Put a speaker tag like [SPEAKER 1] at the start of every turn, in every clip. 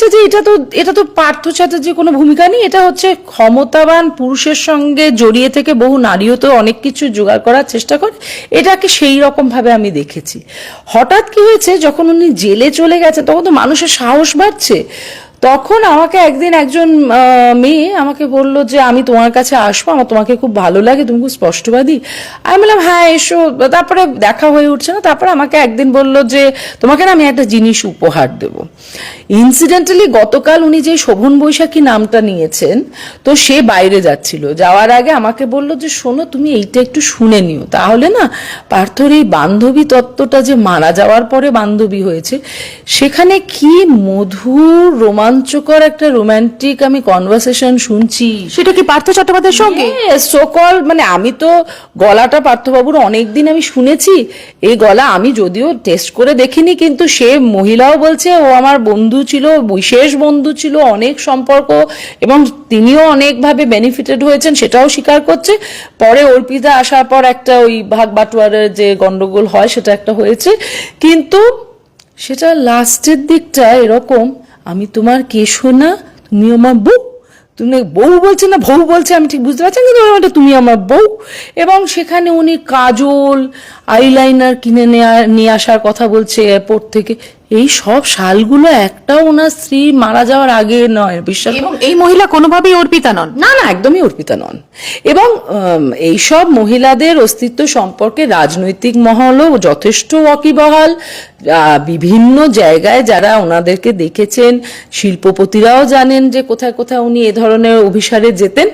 [SPEAKER 1] হয়েছে যে এটা তো এটা তো পার্থ চ্যাটার্জির কোনো ভূমিকা নেই, এটা হচ্ছে ক্ষমতাবান পুরুষের সঙ্গে জড়িয়ে থেকে বহু নারীও তো অনেক কিছু জোগাড় করার চেষ্টা করে, এটাকে সেই রকমভাবে আমি দেখেছি। হঠাৎ কি হয়েছে, যখন উনি জেলে চলে গেছে তখন তো মানুষের সাহস বাড়ছে। তখন আমাকে একদিন একজন মেয়ে আমাকে বলল যে, আমি তোমার কাছে আসব, আমার তোমাকে খুব ভালো লাগে, তুমি খুব স্পষ্টবাদী। আমি বললাম হ্যাঁ এসো। তারপরে দেখা হয়ে উঠছে না, তারপরে আমাকে একদিন বলল যে, তোমাকে না আমি একটা জিনিস উপহার দেব। ইনসিডেন্টালি গতকাল উনি যে শোভন বৈশাখী নামটা নিয়েছেন, তো সে বাইরে যাচ্ছিল। যাওয়ার আগে আমাকে বলল যে, শোনো, তুমি এইটা একটু শুনে নিও। তাহলে না, পার্থর এই বান্ধবী তত্ত্বটা যে মারা যাওয়ার পরে বান্ধবী হয়েছে, সেখানে কি মধুর রোমাঞ্চকর একটা রোমান্টিক আমি কনভারসেশন শুনছি।
[SPEAKER 2] সেটা কি পার্থ চট্টোপাধ্যায়ের সঙ্গে?
[SPEAKER 1] সোকল মানে আমি তো গলাটা পার্থবাবুর অনেকদিন আমি শুনেছি। এই গলা আমি যদিও টেস্ট করে দেখিনি কিন্তু সে মহিলাও বলছে ও আমার বন্ধু ছিল বিশেষ বন্ধু ছিল অনেক সম্পর্ক এবং তিনিও অনেকভাবে বেনিফিটেড হয়েছেন সেটাও স্বীকার করছে। পরে অর্পিতা আসার পর একটা ওই ভাগ বাটোয়ারের যে গন্ডগোল হয় সেটা একটা হয়েছে। কিন্তু সেটা লাস্টের দিকটা এরকম আমি তোমার কেশো না তুমি আমার বউ। তুমি বউ বলছে না বউ বলছে, আমি ঠিক বুঝতে পারছি কিন্তু ওটা তুমি আমার বউ। এবং সেখানে উনি কাজল আইলাইনার কিনে নেয়া নিয়ে আসার কথা বলছে এয়ারপোর্ট থেকে। এই সব শালগুলো একটাও ওনার স্ত্রী মারা যাওয়ার আগে নয় বিশ্বাস
[SPEAKER 2] এবং এই মহিলা কোনোভাবেই অর্পিতা নন?
[SPEAKER 1] না না একদমই অর্পিতা নন। এবং এইসব মহিলাদের অস্তিত্ব সম্পর্কে রাজনৈতিক মহলও যথেষ্ট ওয়াকিবহাল। বিভিন্ন জায়গায় যারা ওনাদেরকে দেখেছেন শিল্পপতিরাও জানেন যে কোথায় কোথায় উনি এ ধরনের অভিসারে যেতেন।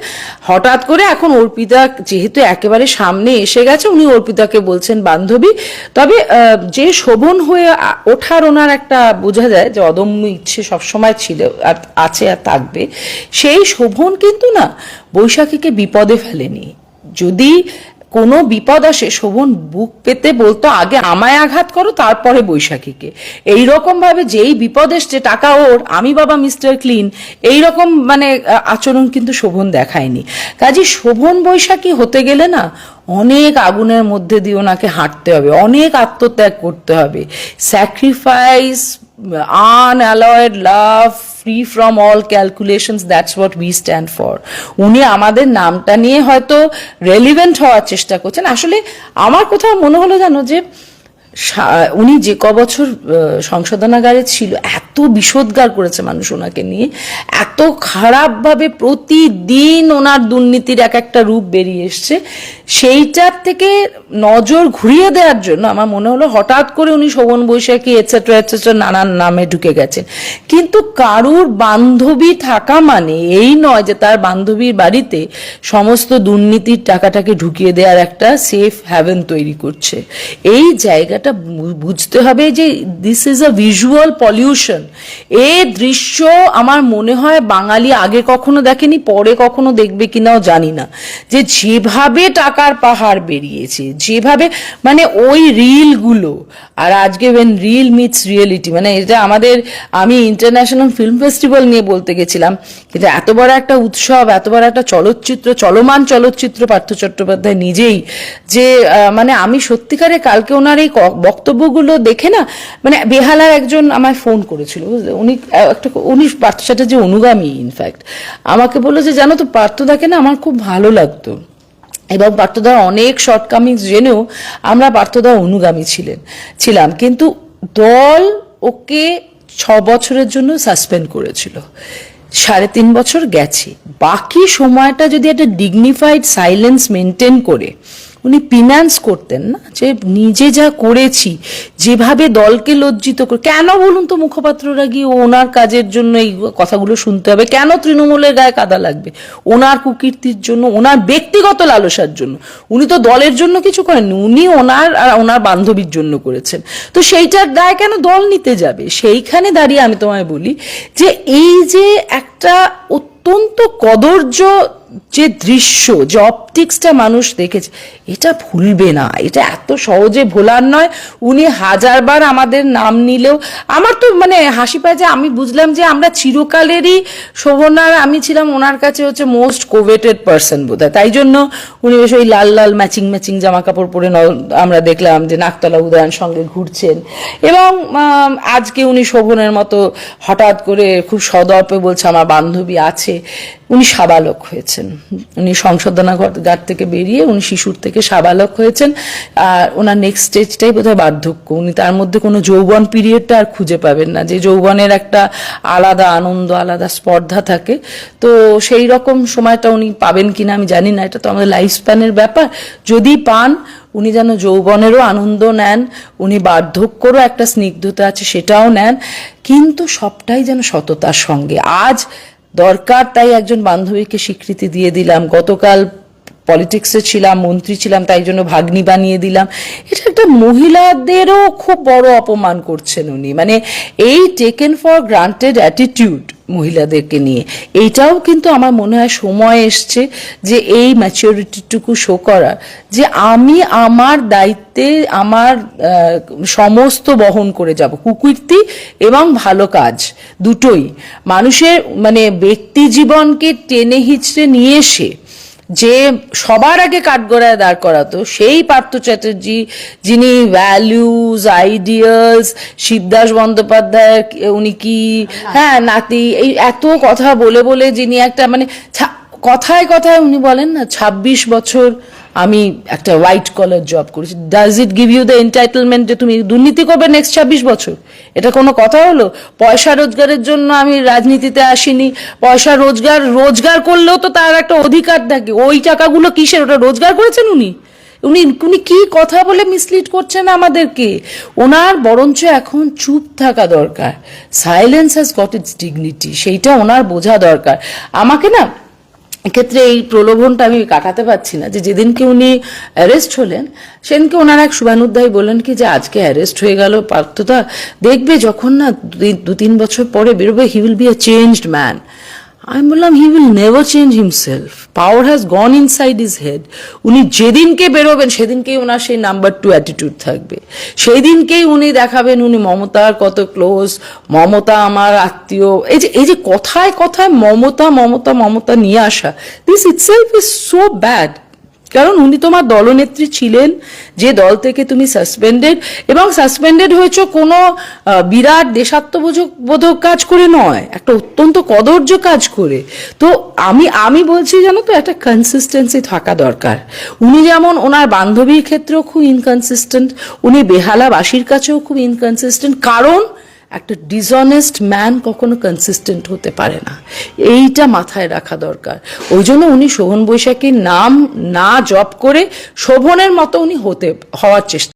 [SPEAKER 1] হঠাৎ করে এখন অর্পিতা যেহেতু একেবারে সামনে এসে গেছে উনি অর্পিতাকে বলছেন বান্ধবী। তবে যে শোভন হয়ে ওঠার ওনার একটা বোঝা যায় যে অদম্য ইচ্ছে সবসময় ছিল, আর আছে আর থাকবে। সেই শোভন কিন্তু না বৈশাখীকে বিপদে ফেলেনি। যদি কোনো বিপদ আসে, শোভন, বুক পেতে বলতো, আগে আমায় আঘাত করো, তারপরে বৈশাখীকে। এই রকম ভাবে যেই বিপদ এসছে, টাকা ওর, আমি বাবা মিস্টার ক্লিন। এই রকম মানে আচরণ কিন্তু শোভন দেখায়নি। কাজে শোভন বৈশাখী হতে গেলে না, অনেক আগুনের মধ্যে দিয়ে ওনাকে হাঁটতে হবে, অনেক আত্মত্যাগ করতে হবে। Sacrifice unalloyed love free from all calculations that's what we stand for উনি আমাদের নামটা নিয়ে হয়তো রেলিভেন্ট হওয়ার চেষ্টা করছেন। আসলে আমার কোথাও মনে হলো জানো যে উনি যে ক বছর সংশোধনাগারে ছিল, এত বিষোদ্গার করেছে মানুষ ওনাকে নিয়ে, এত খারাপভাবে প্রতিদিন ওনার দুর্নীতির এক একটা রূপ বেরিয়ে এসছে। সেইটার থেকে নজর ঘুরিয়ে দেওয়ার জন্য আমার মনে হলো হঠাৎ করে উনি শোভন বৈশাখী এটসেট্রা এটসেট্রা নানান নামে ঢুকে গেছেন। কিন্তু কারুর বান্ধবী থাকা মানে এই নয় যে তার বান্ধবীর বাড়িতে সমস্ত দুর্নীতির টাকাটাকে ঢুকিয়ে দেওয়ার একটা সেফ হ্যাভেন তৈরি করছে। এই জায়গাটা বু- বুঝতে হবে যে this is a visual pollution এ দৃশ্য আমার মনে হয় বাঙালি আগে কখনো দেখেনি, পরে কখনো দেখবে কিনাও জানি না। যে যেভাবে টাকার পাহাড় বেরিয়েছে, যেভাবে মানে ওই রিলগুলো আর আজকে ওয়েন রিল মিটস রিয়েলিটি মানে এটা আমাদের, আমি ইন্টারন্যাশনাল ফিল্ম ফেস্টিভ্যাল নিয়ে বলতে গেছিলাম, কিন্তু এত বড় একটা উৎসব, এত বড় একটা চলচ্চিত্র, চলমান চলচ্চিত্র পার্থ চট্টোপাধ্যায় নিজেই, যে মানে আমি সত্যিকারে কালকে ওনার এই বক্তব্যগুলো দেখে না মানে বেহালার একজন আমায় ফোন করেছিল? উনি একটা উনি পার্থ চ্যাটার্জি অনুগামী ইনফ্যাক্ট আমাকে বলল যে জানো তো, পার্থদাকে না আমার খুব ভালো লাগতো এবং পার্থদার অনেক শর্টকামিংস জেনেও আমরা পার্থদার অনুগামী ছিলেন, ছিলাম। কিন্তু দল ওকে ছ বছরের জন্য সাসপেন্ড করেছিল। সাড়ে তিন বছর গেছে। বাকি সময়টা যদি একটা ডিগনিফাইড সাইলেন্স মেনটেন করে উনি ফিনান্স করতেন না, যে নিজে যা করেছি, যেভাবে দলকে লজ্জিত করে, কেন বলুন তো মুখপাত্ররা গিয়ে ওনার কাজের জন্য এই কথাগুলো শুনতে হবে? কেন তৃণমূলের গায়ে কাদা লাগবে? ওনার কুকীর্তির জন্য, ওনার ব্যক্তিগত লালসার জন্য। উনি তো দলের জন্য কিছু করেননি, উনি ওনার আর ওনার বান্ধবীর জন্য করেছেন। তো সেইটার দায় কেন দল নিতে যাবে? সেইখানে দাঁড়িয়ে আমি তোমায় বলি যে, এই যে একটা অত্যন্ত কদর্য যে দৃশ্য, যে অপটিক্সটা মানুষ দেখেছে, এটা ভুলবে না। এটা এত সহজে ভোলার নয়। উনি হাজারবার আমাদের নাম নিলেও, আমার তো মানে হাসি পায় যে আমি বুঝলাম যে আমরা চিরকালেরই শোভনার, আমি ছিলাম ওনার কাছে হচ্ছে মোস্ট কোভেটেড পার্সন বোধ হয় তাই জন্য উনি বেশ ওই লাল লাল ম্যাচিং ম্যাচিং জামা কাপড় পরে আমরা দেখলাম যে নাকতলা উদয়ন সঙ্গে ঘুরছেন। এবং আজকে উনি শোভনের মতো হঠাৎ করে খুব সদর্পে বলছে, আমার বান্ধবী আছে। উনি সাবালক হয়েছেন। উনি সংশোধনাগার থেকে বেরিয়ে উনি শিশুর থেকে সাবালক হয়েছেন। আর ওনার নেক্সট স্টেজটাই বোধহয় বার্ধক্য। উনি তার মধ্যে কোনো যৌবন পিরিয়ডটা আর খুঁজে পাবেন না। যে যৌবনের একটা আলাদা আনন্দ, আলাদা স্পর্ধা থাকে। তো সেই রকম সময়টা উনি পাবেন কিনা আমি জানি না। এটা তো আমাদের লাইফ স্প্যানের ব্যাপার। যদি পান, উনি যেন যৌবনেরও আনন্দ নেন, উনি বার্ধক্যরও একটা স্নিগ্ধতা আছে সেটাও নেন। কিন্তু সবটাই যেন সততার সঙ্গে। আজ দরকার, তাই একজন বান্ধবীকে স্বীকৃতি দিয়ে দিলাম। গতকাল পলিটিক্সে ছিলাম, মন্ত্রী ছিলাম, তাই জন্য ভাগ্নি বানিয়ে দিলাম। এটা একটা মহিলাদেরও খুব বড় অপমান করছেন উনি। মানে এই টেকেন ফর গ্রান্টেড অ্যাটিটিউড মহিলাদেরকে নিয়ে। এইটাও কিন্তু আমার মনে হয় সময় এসছে যে এই ম্যাচিউরিটিটুকু শো করা যে আমি আমার দায়িত্বে আমার সমস্ত বহন করে যাব। কুকীর্তি এবং ভালো কাজ দুটোই। মানুষের মানে ব্যক্তি জীবনকে টেনে হিচড়ে নিয়ে এসে যে সবার আগে কাঠগড়ায় দাঁড় করাতো, সেই পার্থ চ্যাটার্জি, যিনি ভ্যালিউজ আইডিয়াস শিবদাস বন্দ্যোপাধ্যায়, উনি কি হ্যাঁ নাতি, এই এত কথা বলে বলে যিনি একটা মানে কথায় কথায় উনি বলেন না ২৬ বছর আমি একটা হোয়াইট কলার জব করেছি। Does it give you the entitlement যে তুমি দুর্নীতি করবে নেক্সট ছাব্বিশ বছর? এটা কোনো কথা হলো? পয়সা রোজগারের জন্য আমি রাজনীতিতে আসিনি। পয়সা রোজগার রোজগার করলেও তো তার একটা অধিকার থাকে। ওই টাকাগুলো কিসের? ওটা রোজগার করেছেন উনি? উনি উনি কি কথা বলে মিসলিড করছেন আমাদেরকে? ওনার বরঞ্চ এখন চুপ থাকা দরকার। Silence has got its dignity সেইটা ওনার বোঝা দরকার। আমাকে না এক্ষেত্রে এই প্রলোভনটা আমি কাটাতে পারছি না যে যেদিনকে উনি অ্যারেস্ট হলেন, সেদিনকে ওনার এক শুভানুধ্যায়ী বললেন কি যে আজকে অ্যারেস্ট হয়ে গেল পার্থতা দেখবে যখন না দু তিন বছর পরে বেরোবে he will be a changed man আমি বললাম he will never change himself power has gone inside is head উনি যেদিনকে বেরোবেন, সেদিনকেই ওনার সেই নাম্বার টু অ্যাটিটিউড থাকবে। সেই দিনকেই উনি দেখাবেন, উনি মমতার কত ক্লোজ মমতা আমার আত্মীয়। এই যে এই যে কথায় কথায় মমতা মমতা মমতা নিয়ে আসা this itself is so bad কারণ উনি তোমার দলনেত্রী ছিলেন, যে দল থেকে তুমি সাসপেন্ডেড এবং সাসপেন্ডেড হয়েছ কোনো বিরাট দেশাত্মবোধক, বোধক কাজ করে নয়, একটা অত্যন্ত কদর্য কাজ করে। তো আমি আমি বলছি জানো তো, একটা কনসিস্টেন্সি থাকা দরকার। উনি যেমন ওনার বান্ধবীর ক্ষেত্রেও খুব ইনকনসিস্টেন্ট উনি বেহালাবাসীর কাছেও খুব ইনকনসিস্টেন্ট কারণ একটা ডিসঅনেস্ট ম্যান কখনো কনসিস্টেন্ট হতে পারে না। এইটা মাথায় রাখা দরকার। ওই জন্য উনি শোভন বৈশাখীর নাম না জপ করে শোভনের মতো উনি হতে, হওয়ার চেষ্টা